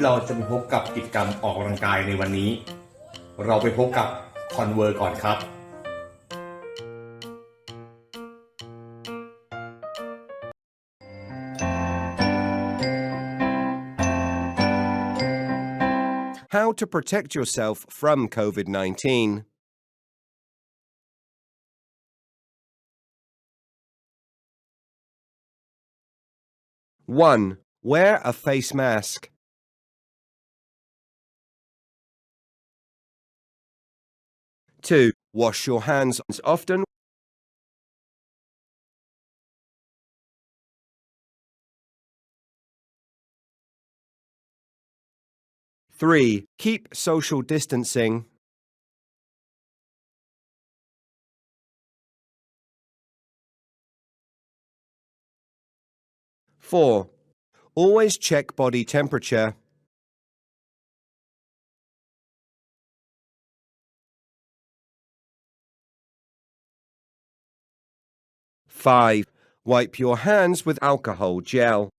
ที่เราจะไปพบกับกิจกรรมออกกำลังกายในวันนี้ เราไปพบกับคอนเวอร์ก่อนครับ How to protect yourself from COVID 19. One, wear a face mask. Two, wash your hands often. Three, keep social distancing. Four, always check body temperature. Five, wipe your hands with alcohol gel.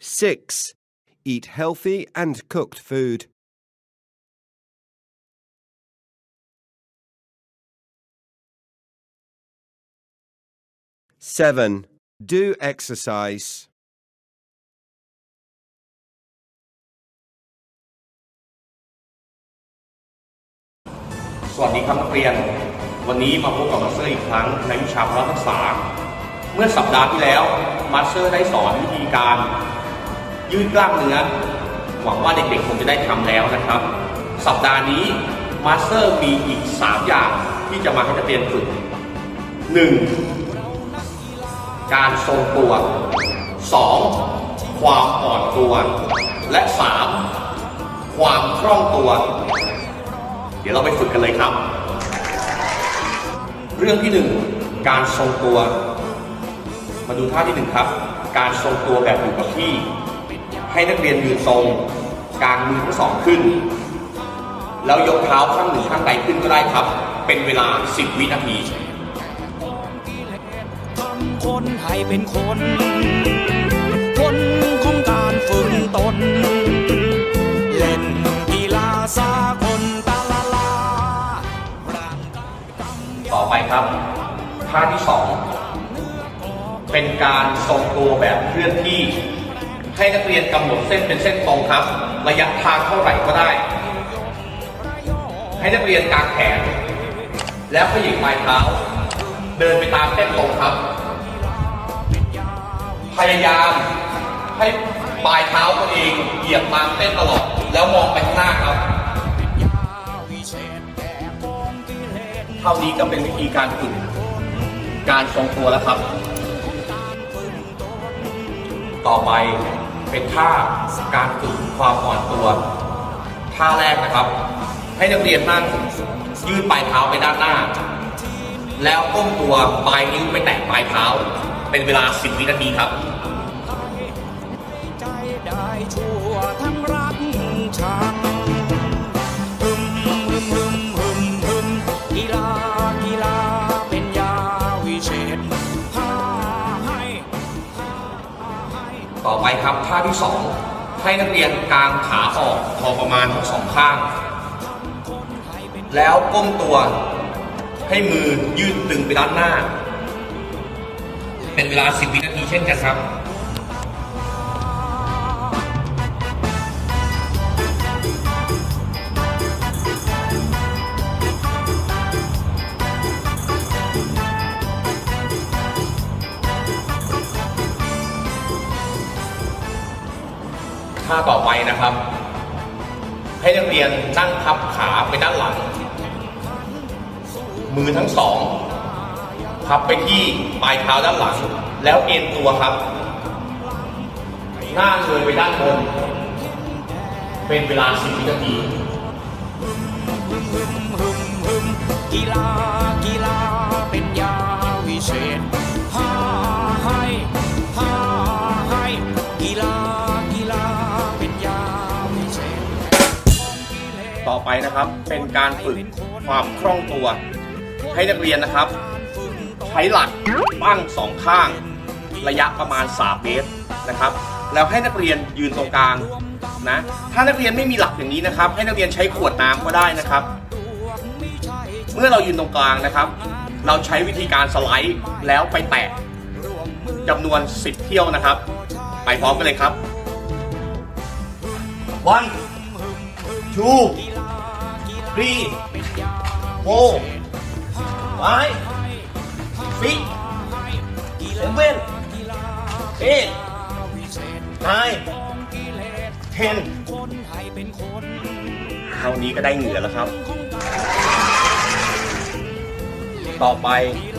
Six, eat healthy and cooked food. Seven, do exercise. สวัสดีครับนักเรียน วันนี้มาพบกับมาสเตอร์อีกครั้งในวิชาพละทักษะเมื่อสัปดาห์ที่แล้วมาสเตอร์ได้สอนวิธีการ ยืดกล้ามเนื้อ หวังว่าเด็กๆคงจะได้ทำแล้วนะครับ สัปดาห์นี้มาสเตอร์มีอีก 3 อย่างที่จะมาให้นักเรียนฝึก 1. การทรงตัว 2. ความอ่อนตัว และ 3. ความคล่องตัว เดี๋ยวเราไปฝึกกันเลยครับ เรื่องที่หนึ่งการทรงตัว มาดูท่าที่หนึ่งครับ การทรงตัวแบบอยู่กับที่ ให้นักเรียนยืนทรงกางมือทั้งสองขึ้น แล้วยกเท้าข้างหนึ่งข้างใดขึ้นก็ได้ครับ เป็นเวลา 10 วินาทีคนให้เป็นคน คนของการฝึกตน ครับท่าที่สองเป็นการทรงตัวแบบเคลื่อนที่ ให้นักเรียนกำหนดเส้นเป็นเส้นตรงครับ ระยะทางเท่าไหร่ก็ได้ ให้นักเรียนกางแขน แล้วขยิบปลายเท้า เดินไปตามเส้นตรงครับ พยายามให้ปลายเท้าตัวเองเหยียบตามเส้นตลอด แล้วมองไปข้างหน้าครับ เท่านี้ก็เป็นวิธีการฝึกการทรงตัวแล้วครับ ต่อไปเป็นท่าการฝึกความอ่อนตัว ท่าแรกนะครับ ให้นักเรียนนั่งยืดปลายเท้าไปด้านหน้า แล้วก้มตัวปลายนิ้วไปแตะปลายเท้า เป็นเวลา 10 วินาทีครับใจได้ชั่วทั้งรักชัง ไปครับท่าที่สองให้นักเรียนกางขาออกพอประมาณทั้งสองข้าง แล้วก้มตัวให้มือยืดตึงไปด้านหน้า เป็นเวลา 10 วินาทีเช่นกันครับ ท่าต่อไปนะครับ ให้นักเรียนนั่งพับขาไปด้านหลัง มือทั้งสองพับไปที่ปลายเท้าด้านหลัง แล้วเอ็นตัวครับ หน้าเงยไปด้านบน เป็นเวลา 10วินาทีกีฬากีฬาเป็นยาวิเศษ ไปนะครับ เป็นการฝึกความคล่องตัว ให้นักเรียนนะครับ ใช้หลักตั้งสองข้าง ระยะประมาณ 3 เมตรนะครับ แล้วให้นักเรียนยืนตรงกลางนะถ้านักเรียนไม่มีหลักอย่างนี้นะครับ ให้นักเรียนใช้ขวดน้ำก็ได้นะครับ เมื่อเรายืนตรงกลางนะครับ เราใช้วิธีการสไลด์แล้วไปแตะจำนวน 10 เที่ยวนะครับ ไปพร้อมกันเลยครับ one two three four five six seven eight nine ten เท่านี้ก็ได้เหงื่อแล้วครับ ต่อไป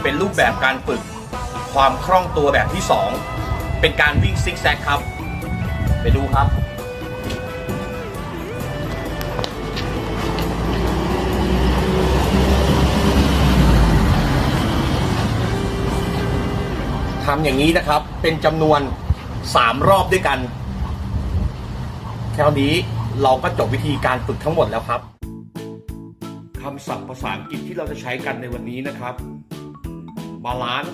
เป็นรูปแบบการฝึกความคล่องตัวแบบที่ 2 เป็นการวิ่งซิกแซกครับ ไปดูครับ ทำอย่างนี้นะครับ เป็นจำนวน3รอบด้วยกัน แค่นี้เราก็จบวิธีการฝึกทั้งหมดแล้วครับคำศัพท์ภาษาอังกฤษที่เราจะใช้กันในวันนี้นะครับ balance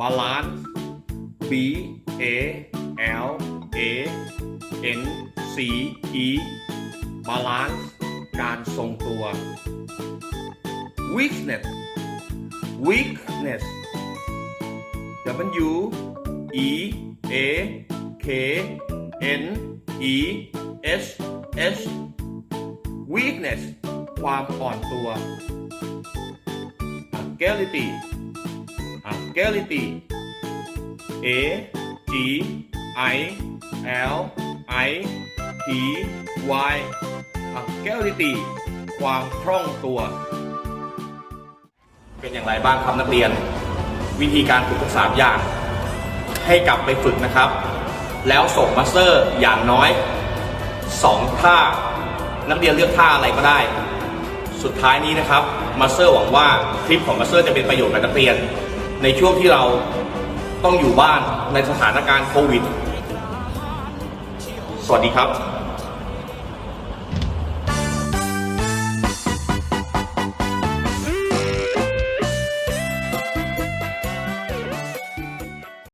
balance b a l a n c e balance การทรงตัว weakness weakness w e a k n e s s weakness ความอ่อนตัว agility agility a g i l i t y agility ความคล่องตัว เป็นอย่างไรบ้างครับนักเรียน วิธีการฝึกทั้งสามอย่าง ให้กลับไปฝึกนะครับ แล้วส่งมาสเตอร์อย่างน้อย 2 ท่า นักเรียนเลือกท่าอะไรก็ได้ สุดท้ายนี้นะครับมาสเตอร์หวังว่าคลิปของมาสเตอร์จะเป็นประโยชน์กับนักเรียน ในช่วงที่เราต้องอยู่บ้านในสถานการณ์โควิด สวัสดีครับ